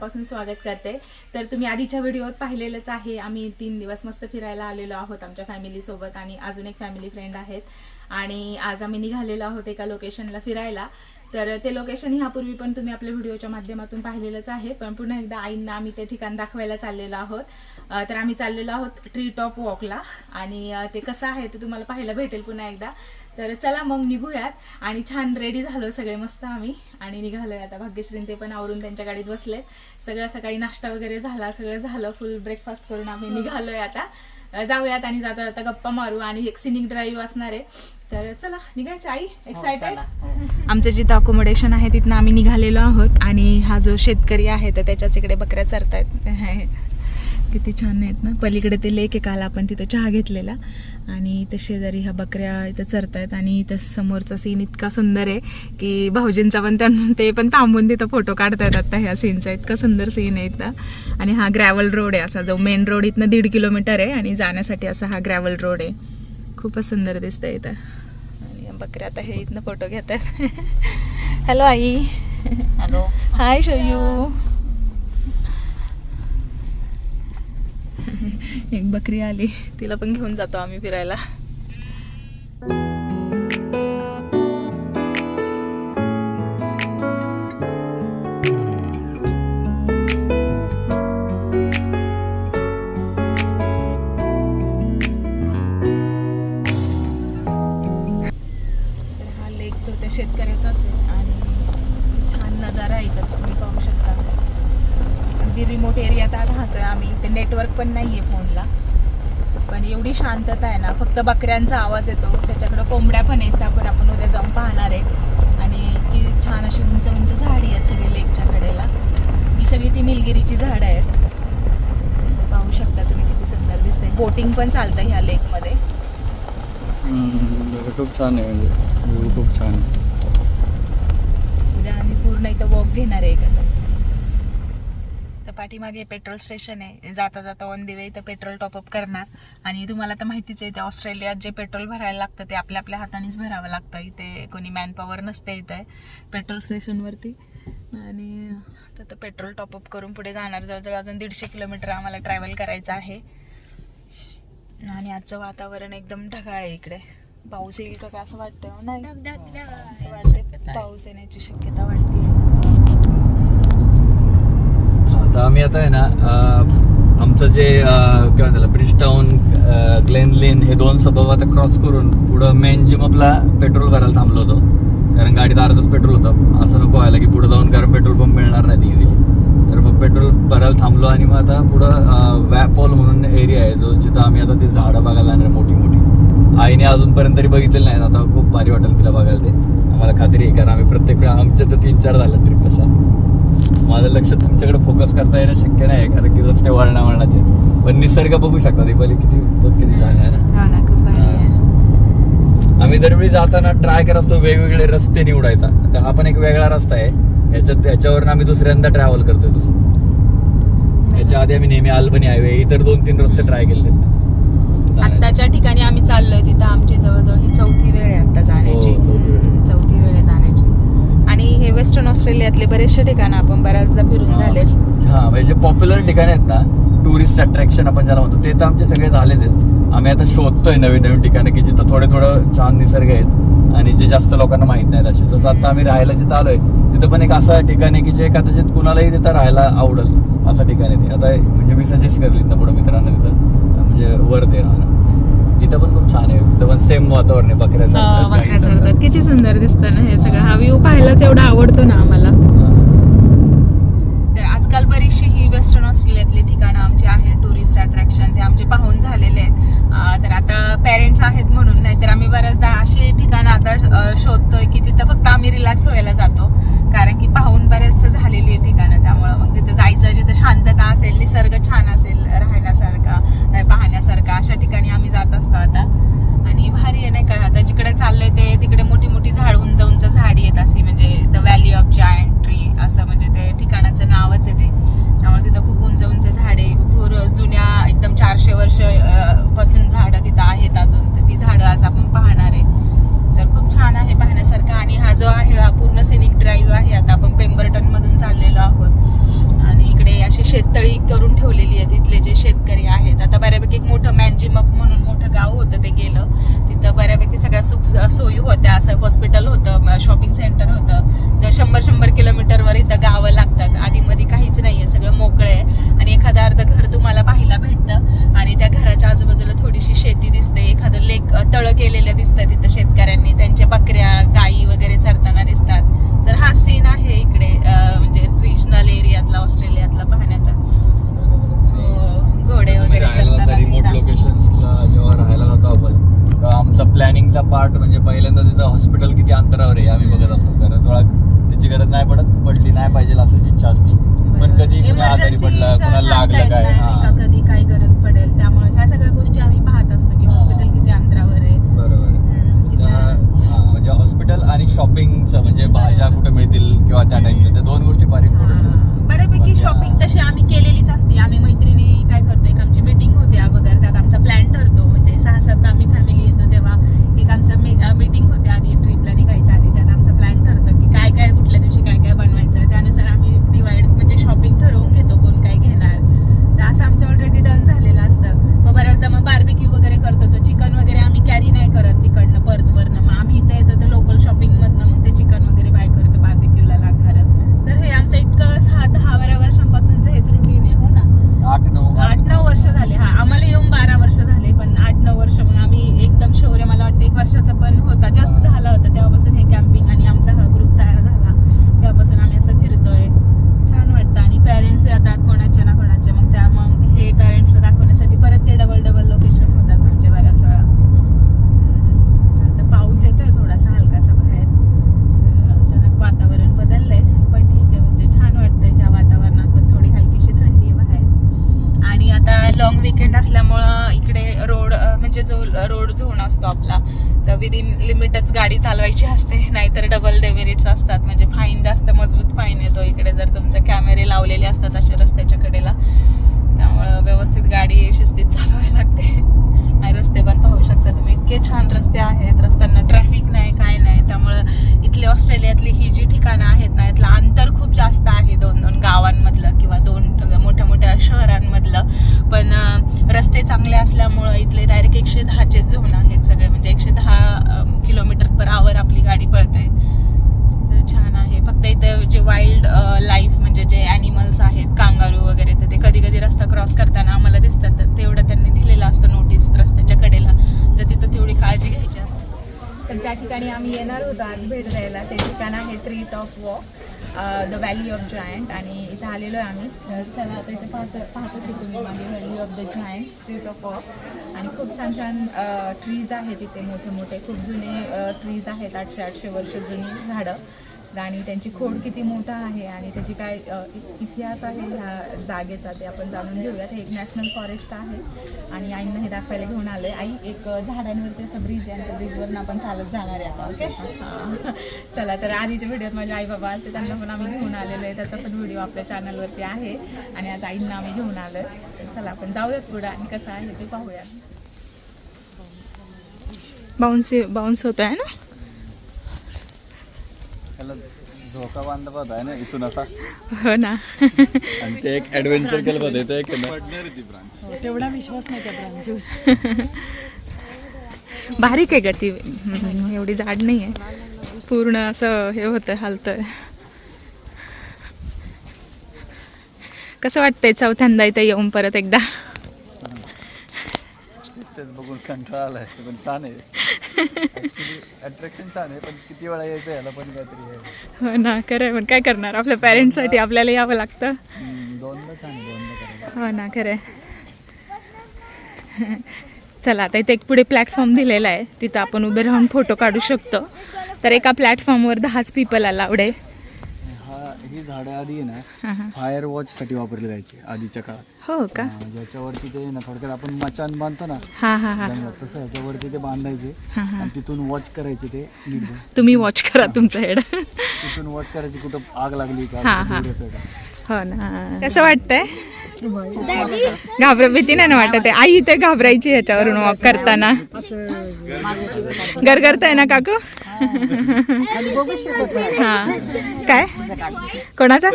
मनापासून स्वागत करते. तर तुम्ही आधीच्या व्हिडिओत पाहिलेलंच आहे आम्ही तीन दिवस मस्त फिरायला आलेलो आहोत आमच्या फॅमिलीसोबत आणि अजून एक फॅमिली फ्रेंड आहेत. आणि आज आम्ही निघालेलो आहोत एका लोकेशनला फिरायला. तर ते लोकेशन ह्यापूर्वी पण तुम्ही आपल्या व्हिडिओच्या माध्यमातून पाहिलेलंच आहे पण पुन्हा एकदा आईंना आम्ही ते ठिकाण दाखवायला चाललेलो आहोत. तर आम्ही चाललेलो आहोत ट्री टॉप वॉकला आणि ते कसं आहे ते तुम्हाला पाहायला भेटेल पुन्हा एकदा. तर चला मग निघूयात. आणि छान रेडी झालो सगळे मस्त आम्ही. आणि निघालोय आता भाग्यश्रीन ते पण आवरून त्यांच्या गाडीत बसले सगळं सकाळी नाश्ता वगैरे झाला सगळं झालं. फुल ब्रेकफास्ट करून आम्ही निघालोय आता. जाऊयात आणि जाता जाता गप्पा मारू. आणि एक सिनिक ड्राईव्ह असणार आहे. तर चला निघायचं आई? एक्सायटेड आमचं जिथं अकोमोडेशन आहे तिथनं आम्ही निघालेलो आहोत. आणि हा जो शेतकरी आहे तर त्याच्याच इकडे बकऱ्या चरतायत. किती छान आहेत ना. पलीकडे ते लेक आहे काल आपण तिथं चहा घेतलेला. आणि इथं शेजारी ह्या बकऱ्या इथं चरतायत आणि इथं समोरचा सीन इतका सुंदर आहे की भाऊजींचा पण त्यांना ते पण थांबून तिथं फोटो काढतायत आता ह्या सीनचा इतका सुंदर सीन आहे इथं. आणि हा ग्रॅव्हल रोड आहे असा जो मेन रोड इथनं दीड किलोमीटर आहे आणि जाण्यासाठी असा हा ग्रॅव्हल रोड आहे. खूपच सुंदर दिसतंय इथं. आणि या बकऱ्या आता हे इथनं फोटो घेतात हॅलो आई. हॅलो हाय शयू एक बकरी आली तिला पण घेऊन जातो आम्ही फिरायला. ते नेटवर्क पण नाही आहे फोनला पण एवढी शांतता आहे ना फक्त बकऱ्यांचा आवाज येतो त्याच्याकडं कोंबड्या पण आहेत त्या पण आपण उद्या जाऊन पाहणार आहे आणि इतकी छान अशी उंच उंच झाडी आहेत सगळी लेकच्या कडेला. ही सगळी ती निलगिरीची झाडं आहेत. पाहू शकता तुम्ही किती सुंदर दिसते बोटिंग पण चालतं ह्या लेकमध्ये. खूप छान आहे म्हणजे खूप छान आहे. उद्या आम्ही पूर्ण इथं वॉक घेणार आहे का पाठीमागे पेट्रोल स्टेशन आहे. जाता जाता ऑन दिवे वे इथं पेट्रोल टॉपअप करणार. आणि तुम्हाला तर माहितीच आहे ते ऑस्ट्रेलियात जे पेट्रोल भरायला लागतं ते आपल्या आपल्या हातानेच भरावं लागतं. इथे कोणी मॅन पॉवर नसते इथे पेट्रोल स्टेशनवरती आणि तर पेट्रोल टॉपअप करून पुढे जाणार. जवळजवळ अजून दीडशे किलोमीटर आम्हाला ट्रॅव्हल करायचं आहे. आणि आजचं वातावरण एकदम ढगाळ आहे इकडे. पाऊस येईल का काय असं वाटतं नाही असं वाटतं पाऊस येण्याची शक्यता वाटते तर आम्ही आता आहे ना आमचं जे काय म्हणतात ब्रिज टाऊन ग्लेन लेन हे दोन सबब आता क्रॉस करून पुढं मेन जिम आपला पेट्रोल भरायला थांबलो होतो. कारण गाडीत अर्धच पेट्रोल होतं. असं नको व्हायला की पुढे जाऊन कारण पेट्रोल पंप मिळणार नाही इझिली तर मग पेट्रोल भरायला थांबलो आणि मग आता पुढं वॅपॉल म्हणून एरिया आहे जो जिथं आम्ही आता ते झाडं बघायला आणणार मोठी मोठी आईने अजूनपर्यंत तरी बघितलेलं नाही. आता खूप भारी वाटेल तिला बघायला ते. आम्हाला खात्री आहे कारण आम्ही प्रत्येक वेळा आमच्या तर तीन चार झाला ट्रिप तशा. माझं लक्ष तुमच्याकडे फोकस करता येणं शक्य नाही कारण की रस्ते वळणा वळणाचे. पण निसर्ग बघू शकता दीपाली किती बघ किती छान आहे ना? हो आम्ही दरवेळी जाताना ट्राय करत असतो वेगवेगळे रस्ते निवडायचा तर हा पण एक वेगळा रस्ता आहे. याच्यात याच्यावरून आम्ही दुसऱ्यांदा ट्रॅव्हल करतोय तसं. याच्या आधी आम्ही नेहमी आल्बनी हायवे इतर दोन तीन रस्ते ट्राय केले आत्ताच्या ठिकाणी आम्ही चाललोय तिथं आमची जवळजवळ ही चौथी वेळ आहे आता जाण्याची. हो, चौथी वेळ. हम्म, चौथी वेळ आहे जाण्याची आणि हे वेस्टर्न ऑस्ट्रेलियातले बरेचसे ठिकाण आपण बऱ्याचदा फिरून झाले हा म्हणजे पॉप्युलर ठिकाणी आहेत ना टुरिस्ट अट्रॅक्शन आपण ज्याला म्हणतो ते तर आमचे सगळे झालेच आहेत. आम्ही आता शोधतोय नवीन नवीन ठिकाणं की जिथं थोडे थोडं छान निसर्ग आहेत आणि जे जास्त लोकांना माहीत नाहीत असे. जसं आता आम्ही राहायला जिथं आलोय तिथं पण एक असं ठिकाण आहे की जे कदाचित कुणालाही तिथं राहायला आवडेल असं ठिकाण आहे ते. आता म्हणजे मी सजेस्ट करेल इथं पुढे मित्रांना तिथं म्हणजे वर ते राहणं. इथं पण खूप छान आहे. सेम वातावरण आहे बकऱ्या बकऱ्या गाई चरतात चारतात. किती सुंदर दिसतं ना हे सगळं. हा व्ह्यू पाहायलाच एवढा आवडतो ना आम्हाला. तर आजकाल बरीचशी ही वेस्टर्न ऑस्ट्रेलियातली ठिकाणं आमची आहेत टुरिस्ट अट्रॅक्शन ते आमचे पाहून झालेले आहेत. अं, तर आता पेरेंट्स आहेत म्हणून नाहीतर आम्ही बऱ्याचदा अशी ठिकाणं आता अं, शोधतोय की जिथं फक्त आम्ही रिलॅक्स व्हायला जातो. कारण की पाहून बरेचसं झालेली आहे ठिकाणं त्यामुळं. मग तिथं जायचं जिथं शांतता असेल निसर्ग छान असेल अं, पाहण्यासारखा अशा ठिकाणी आम्ही जात असतो आता. आणि भारी आहे नाही का? आता जिकडे चाललंय ते तिकडे मोठी मोठी झाड उंच उंच झाडी आहेत अशी म्हणजे the valley of giant tree असं म्हणजे ते ठिकाणाचं नावच आहे ते. त्यामुळे तिथं खूप उंच उंच झाडे भरपूर जुन्या एकदम चारशे वर्षपासून झाडं तिथं आहेत अजून. तर ती झाडं आज आपण पाहणार आहे. तर खूप छान आहे पाहण्यासारखं. आणि हा जो आहे हा पूर्ण सिनिक ड्राईव्ह आहे. आता आपण पेंबरटनमधून चाललेलो आहोत. इकडे अशी शेततळी करून ठेवलेली आहे. तिथले जे शेतकरी आहेत. आता बऱ्यापैकी एक मोठं मॅनजिम म्हणून मोठं गाव होतं ते गेलं. तिथं बऱ्यापैकी सगळ्या सुख सोयी होत्या. असं हॉस्पिटल होतं शॉपिंग सेंटर होतं. तर शंभर शंभर किलोमीटरवर इथं गावं लागतात. आधीमध्ये काहीच नाही आहे सगळं मोकळं आहे. आणि एखादं अर्ध घर तुम्हाला पाहायला भेटतं. आणि त्या घराच्या आजूबाजूला थोडीशी शेती दिसते. एखादं लेक तळं केलेलं दिसतं तिथं शेतकऱ्यांनी. त्यांच्या बकऱ्या गायी वगैरे किंवा त्या टाइपच्या त्या दोन गोष्टी फार इम्पॉर्टंट. बऱ्यापैकी शॉपिंग तशी आम्ही केलेलीच असते. आम्ही मैत्रिणी काय करतो एक आमची मीटिंग होते अगोदर. त्यात आमचा प्लॅन ठरतो. म्हणजे सहा सात आम्ही फॅमिली येतो तेव्हा एक आमचं मीटिंग होते आधी ट्रिपला निघायच्या आधी. त्यात आमचा प्लॅन ठरतो की काय काय कुठल्या दिवशी काय काय बनवायचं. त्यानुसार आम्ही डिवाइड म्हणजे शॉपिंग ठरवून घेतो कोण काय घेणार. तर असं आमचं ऑलरेडी डन झालेलं असतं. मग बऱ्याचदा मग बार्बिक्यू वगैरे करतो. तर चिकन वगैरे आम्ही कॅरी नाही करत तिकडनं परतवरनं मग आम्ही इथं येतो तर लोकल शॉपिंग मधनं मग ते चिकन वगैरे बाय करतो बार्बिक्यूला लागणार तर हे आमचं इतकं सहा दहा बारा वर्षांपासूनचं हेच रुटीन आहे हो ना आठ नऊ आठ नऊ वर्ष झाले हा आम्हाला येऊन बारा वर्ष झाले पण आठ नऊ वर्ष मग आम्ही एकदम शौर्य मला वाटतं एक वर्षाचा पण होता जस्ट झाला होता तेव्हापासून हे कॅम्पिंग आणि आमचा हा ग्रुप तयार झाला तेव्हापासून आम्ही असं फिरतोय छान वाटतं आणि पेरेंट्स येतात कोणाचे ना कोणाचे मग त्या मग हे पेरेंट्सला दाखवण्यासाठी परत ते डबल डबल लोकेशन होतात आमचे बऱ्याच वेळा हम्म. आता पाऊस येतोय थोडासा हलकासा बाहेर तर अचानक वातावरण बदललंय पण ठीक आहे म्हणजे छान वाटतंय ह्या वातावरणात पण थोडी हलकीशी थंडी आहे बाहेर आणि आता लॉंग विकेंड असल्यामुळं इकडे रोड म्हणजे जो रोड झोन असतो आपला तर विदिन लिमिटच गाडी चालवायची असते नाहीतर डबल डेमेरिट्स असतात. म्हणजे फाईन जास्त मजबूत फाईन येतो इकडे. जर तुमचे कॅमेरे लावलेले असतात असे रस्त्याच्या कडेला त्यामुळं व्यवस्थित गाडी शिस्तीत चालवायला लागते. आणि रस्ते पण पाहू शकता तुम्ही इतके छान रस्ते आहेत. रस्त्यांना ट्रॅफिक नाही काय नाही. त्यामुळं इथले ऑस्ट्रेलियातली ही जी ठिकाणं आहेत ना यातलं अंतर खूप जास्त आहे. दोन दोन गावांमधलं किंवा दोन मोठ्या मोठ्या शहरांमधलं. पण रस्ते चांगले असल्यामुळं इथले डायरेक्ट एकशे दहाचे झोन आहेत सगळे. म्हणजे एकशे दहा किलोमीटर पर आवर आपली गाडी पळते. तर छान आहे. फक्त इथं जे वाईल्ड लाईफ म्हणजे जे ॲनिमल्स आहेत कांगारू वगैरे तर ते कधी कधी रस्ता क्रॉस करताना आम्हाला दिसतात. तर तेवढं त्यांनी दिलेलं असतं नोटीस रस्त्याच्या कडेला तर तिथं तेवढी काळजी घ्यायची असते. तर ज्या ठिकाणी आम्ही येणार होतो आज भेट द्यायला ते ठिकाण आहे tree top walk the valley of giant आणि इथं आलेलो आहे आम्ही. तर चला आता इथे पाहत पाहतच आहे तुम्ही मागे valley of the giant street of walk आणि खूप छान छान ट्रीज आहेत इथे मोठे मोठे खूप जुने ट्रीज आहेत आठशे आठशे वर्ष जुनी झाडं. आणि त्यांची खोड किती मोठा आहे आणि त्याची काय इतिहास आहे ह्या जागेचा ते आपण जाणून घेऊयात. हे एक नॅशनल फॉरेस्ट आहे आणि आईंना हे दाखवायला घेऊन आलोय. आई एक झाडांवरती असं ब्रिज आहे त्या ब्रिजवरून आपण चालत जाणार आहे आता ओके? चला तर आधीच्या व्हिडिओत माझे आई बाबा ते त्यांना पण आम्ही घेऊन आलेलो आहे. त्याचा पण व्हिडिओ आपल्या चॅनलवरती आहे आणि आज आईंना आम्ही घेऊन आलोय. चला आपण जाऊयात पुढं आणि कसं आहे ते पाहूया. बाउन्स बाउन्स होत आहे ना? त्याला झोका बांधला होता आहे ना इथून असा. हो ना. आणि ते एक ऍडव्हेंचर केलं होतं ते एक आहे ना. तेवढा विश्वास नाही त्या ब्रांचवर बारीक आहे का ती. हम्म, एवढी जाड नाही आहे. पूर्ण असं हे होतं हालतंय. कसं वाटतंय चौथ्यांदा इथे येऊन परत एकदा? तेच बघून कंटाळा आलाय पण छान आहे. अट्रॅक्शन छान आहे पण किती वेळा यायचं याला पण काहीतरी आहे. हो ना खरं आहे, पण काय करणार? आपल्या पॅरेंट्ससाठी आपल्याला यावं लागतं. हम्म, दोनदा छान आहे दोनदा करायला. हो ना खरं आहे. चला आता इथे एक पुढे प्लॅटफॉर्म दिलेला आहे. तिथं आपण उभे राहून फोटो काढू शकतो. तर एका प्लॅटफॉर्मवर दहाच पीपल अलाउड आहे हा झाडं आधी आहे ना फायर वॉच साठी वापरली जायची आधीच्या काळात. हो का? हा, ज्याच्यावरती ते ना थोडक्यात आपण मचान बांधतो ना हां हां हां. जंगलात तसं ह्याच्यावरती ते बांधायचे आणि तिथून वॉच करायचे ते. तुम्ही वॉच करा तुमचं हेड. तिथून वॉच करायची कुठं आग लागली का हा, कुठं. धूर येतोय का. हो ना. कसं वाटतंय? घाबर भीती नाही ना वाटत आहे? आई इथे घाबरायची ह्याच्यावरून वॉक करताना. गरगरताय ना काकू? हा. काय? कोणाचा?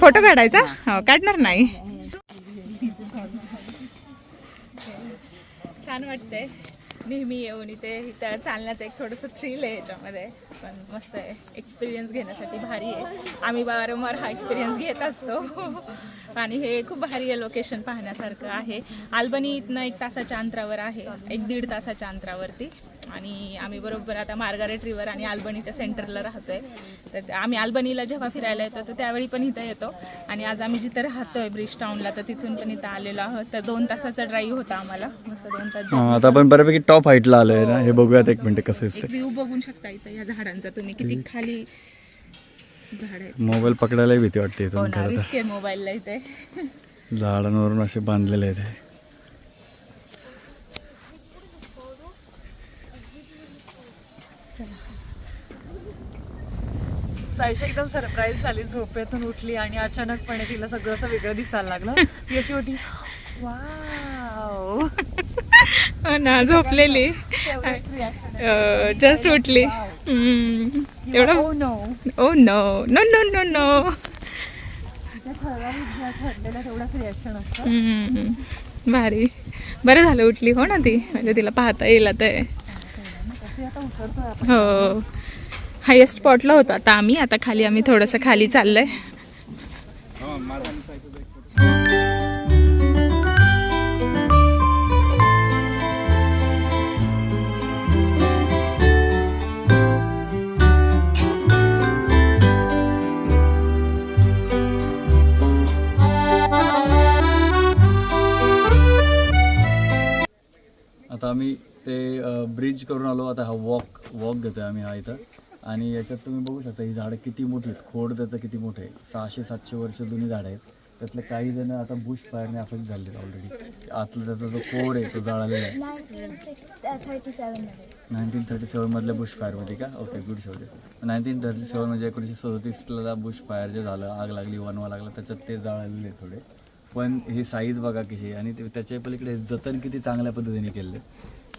फोटो काढायचा? हो काढणार नाही. छान वाटतंय. नेहमी येऊन इथे इथं चालण्याचं एक थोडंसं थ्रिल आहे याच्यामध्ये. पण मस्त आहे. एक्सपिरियन्स घेण्यासाठी भारी आहे. आम्ही वारंवार हा एक्सपिरियन्स घेत असतो. आणि हे खूप भारी आहे लोकेशन पाहण्यासारखं आहे. आल्बनी इथनं एक तासाच्या अंतरावर आहे. एक दीड तासाच्या अंतरावरती. आणि आम्ही बरोबर आता मार्गारेट रिवर आणि आल्बनीच्या सेंटरला राहतोय. तर आम्ही आल्बनीला जेव्हा फिरायला येतो तर त्यावेळी पण इथं येतो. आणि आज आम्ही जिथं राहतोय ब्रिज टाऊनला तर तिथून पण इथं आलेलो आहोत. तर दोन तासाचा ड्राईव्ह होता आम्हाला. मस्त दोन तास हा, आता आपण बऱ्यापैकी टॉप हाईटला आलोय ना. हे बघूयात एक मिनिट कसं एक व्ह्यू बघू शकता इथं या झाडांचा तुम्ही. किती खाली झाड मोबाईल पकडायलाही भीती वाटते हो इथून ना खरं रिस्क आहे मोबाईलला इथे. तर झाडांवरून असे बांधलेले आहेत. हे. सायशा एकदम सरप्राईज झाली. झोपेतून उठली आणि अचानकपणे तिला सगळं असं वेगळं दिसायला लागलं. ती अशी होती वाव. हो ना झोपलेली. जस्ट उठली. एवढं हो no oh no no no no no. भारी. बरं झालं उठली हो ना ती. म्हणजे तिला पाहता येईल आता. हे. हायेस्ट स्पॉटला होतो. आता आम्ही आता खाली आम्ही थोडंसं खाली चाललंय. आता आम्ही ते ब्रिज करून आलो. आता हा वॉक वॉक घेतोय आम्ही हा इथं. आणि याच्यात तुम्ही बघू शकता ही झाडं किती मोठी आहेत. खोड त्याचं किती मोठं आहे. सहाशे सातशे वर्ष जुनी झाडं आहेत. त्यातले काही जण आता बुश फायरने अफेक्ट झालेत ऑलरेडी आतला त्याचा जो कोर आहे तो जळालेला आहे. नाईन्टीन थर्टी सेवनमधल्या बुश फायरमध्ये का? ओके गुड शोधे नाईन्टीन थर्टी सेवन म्हणजे एकोणीसशे सदतीसला बुश फायर जे झालं आग लागली वनवा लागला त्याच्यात ते जाळलेले आहे थोडे. पण ही साईज बघा कशी आहे. आणि ते त्याच्या पलीकडे जतन किती चांगल्या पद्धतीने केले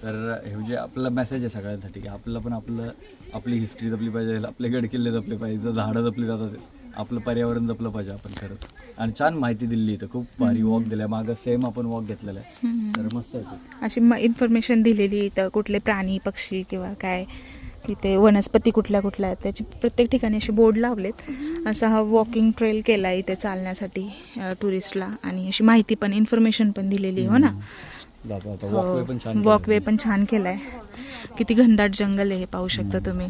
तर हे म्हणजे आपला मेसेज आहे सगळ्यांसाठी की आपल्याला पण आपलं आपली हिस्ट्री जपली पाहिजे आपले गडकिल्ले जपले पाहिजे झाडं जपली जातात आपलं पर्यावरण जपलं पाहिजे आपण खरंच. आणि छान माहिती दिली इथं खूप भारी वॉक दिल्या. मागं सेम आपण वॉक घेतलेला आहे. तर मस्त आहे. अशी म इन्फॉर्मेशन दिलेली इथं कुठले प्राणी पक्षी किंवा काय इथे वनस्पती कुठल्या कुठल्या आहेत त्याची प्रत्येक ठिकाणी असे बोर्ड लावलेत. असा हा वॉकिंग ट्रेल केला आहे इथे चालण्यासाठी टुरिस्टला आणि अशी माहिती पण इन्फॉर्मेशन पण दिलेली हो ना. वॉकवे पण छान वॉकवे पण छान केलाय. किती घनदाट जंगल आहे हे पाहू शकता तुम्ही.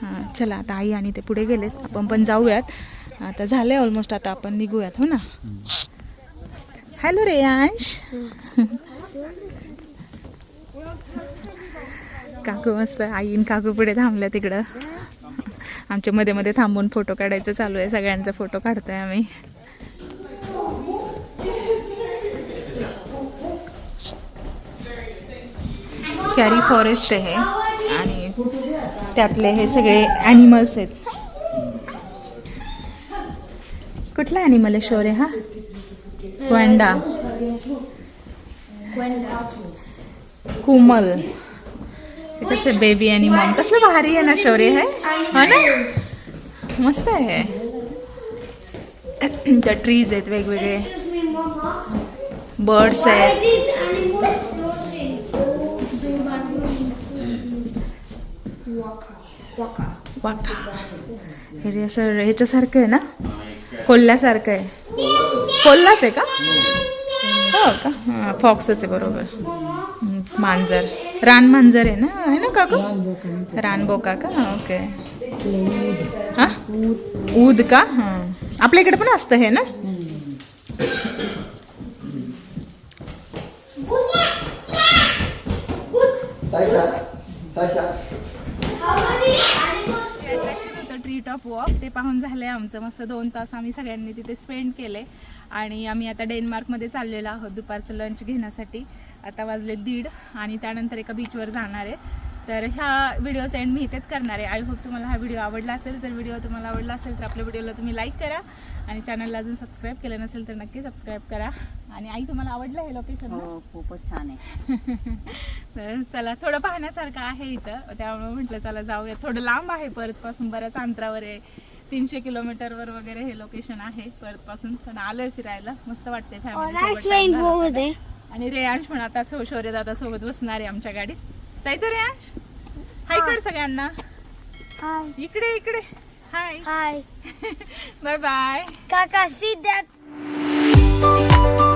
हां चला आता आई आणि ते पुढे गेलेत. आपण पण जाऊयात. आता झालंय ऑलमोस्ट आता आपण निघूयात हो ना? हॅलो रेयांश. काकू मस्त आई आणि काकू पुढे थांबल्या तिकडं आमच्या मध्ये मध्ये थांबून फोटो काढायचं चालू आहे. सगळ्यांचा फोटो काढतोय आम्ही. कॅरी फॉरेस्ट आहे. आणि त्यातले हे सगळे ॲनिमल्स आहेत. कुठला ॲनिमल आहे शोरे हा? वंडा. कुमल. हे कसं बेबी आणि मॉम कसलं भारी आहे ना शौर्य है? हो ना? मस्त आहे. त्या ट्रीज आहेत वेगवेगळे. बर्ड्स आहेत. वाका हे असं ह्याच्यासारखं आहे ना? कोल्ह्यासारखं आहे. कोल्हाच आहे का? हो का? हां फॉक्सच आहे बरोबर. मांजर. रान मांजर आहे ना? आहे ना काकू? रानबोका का? ओके. हां? ऊद का? हां. आपल्या इकडे पण असतं हे ना? ट्री टॉप वॉक ते पाहून झालं आहे आमचं. मस्त दोन तास आम्ही सगळ्यांनी तिथे स्पेंड केले. आणि आम्ही आता डेन्मार्कमध्ये चाललेलो आहोत दुपारचं लंच घेण्यासाठी. आता वाजले दीड आणि त्यानंतर एका बीचवर जाणार आहे. तर ह्या व्हिडिओचा एंड मी इथेच करणार आहे. आय होप तुम्हाला हा व्हिडिओ आवडला असेल. जर व्हिडिओ तुम्हाला आवडला असेल तर आपल्या व्हिडिओला तुम्ही लाईक करा आणि चॅनलला अजून सबस्क्राईब केलं नसेल तर नक्की सबस्क्राईब करा. आणि आई तुम्हाला आवडलं हे लोकेशन हो खूपच छान आहे. तर चला थोडं पाहण्यासारखं आहे इथं. त्यामुळे म्हटलं चला जाऊया. थोडं लांब आहे परतपासून. बऱ्याच अंतरावर आहे. तीनशे किलोमीटरवर वगैरे हे लोकेशन आहे परतपासून. पण आलोय फिरायला. मस्त वाटते over there. आणि रेयांश पण आता सो शौर्य दादा सोबत बसणार आहे आमच्या गाडीत. जायचं रेयांश हाय कर सगळ्यांना. इकडे इकडे hi Hi. Bye bye see that?